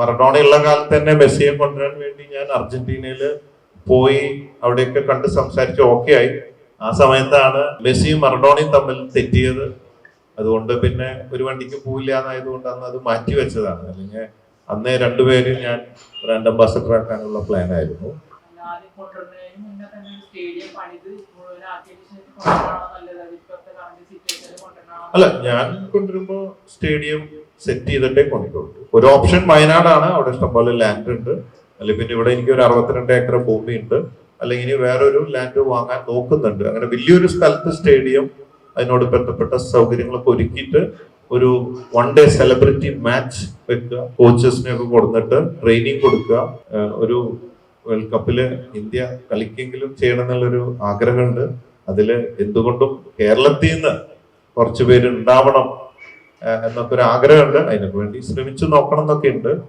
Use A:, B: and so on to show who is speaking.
A: Maradona ഉള്ള കാലത്ത് തന്നെ മെസ്സിയെ കൊണ്ടുവരാൻ വേണ്ടി ഞാൻ അർജന്റീനയിൽ പോയി അവിടെയൊക്കെ കണ്ട് സംസാരിച്ച് ഓക്കെ ആയി. ആ സമയത്താണ് മെസ്സിയും മറഡോണയും തമ്മിൽ തെറ്റിയത്. അതുകൊണ്ട് പിന്നെ ഒരു വണ്ടിക്ക് പോവില്ല എന്നായതുകൊണ്ട് അന്ന് അത് മാറ്റി വെച്ചതാണ്. അല്ലെങ്കിൽ അന്നേ രണ്ടുപേരും ഞാൻ ബ്രാൻഡ് അംബാസഡർ ആക്കാനുള്ള പ്ലാൻ ആയിരുന്നു. അല്ല ഞാൻ കൊണ്ടുവരുമ്പോ സ്റ്റേഡിയം സെറ്റ് ചെയ്തിട്ടേ കൊണ്ടുപോകും ഒരു ഓപ്ഷൻ വയനാടാണ്. അവിടെ ഇഷ്ടംപോലെ ലാൻഡ് ഉണ്ട്. അല്ലെങ്കിൽ പിന്നെ ഇവിടെ എനിക്ക് ഒരു അറുപത്തിരണ്ട് ഏക്കർ ഭൂമി ഉണ്ട് അല്ലെങ്കിൽ ഇനി വേറൊരു ലാൻഡ് വാങ്ങാൻ നോക്കുന്നുണ്ട്. അങ്ങനെ വലിയൊരു സ്ഥലത്ത് സ്റ്റേഡിയം അതിനോട് ബന്ധപ്പെട്ട സൗകര്യങ്ങളൊക്കെ ഒരുക്കിയിട്ട് ഒരു വൺ ഡേ സെലിബ്രിറ്റി മാച്ച് വെക്കുക കോച്ചസിനെ ഒക്കെ കൊടുത്തിട്ട് ട്രെയിനിങ് കൊടുക്കുക. ഒരു വേൾഡ് കപ്പിൽ ഇന്ത്യ കളിക്കെങ്കിലും ചെയ്യണം എന്നുള്ളൊരു ആഗ്രഹമുണ്ട്. അതിൽ എന്തുകൊണ്ടും കേരളത്തിൽ നിന്ന് കുറച്ച് പേര് ഉണ്ടാവണം എന്നൊക്കെ ഒരു ആഗ്രഹമുണ്ട്. അതിനൊക്കെ വേണ്ടി ശ്രമിച്ചു നോക്കണം എന്നൊക്കെ ഉണ്ട്.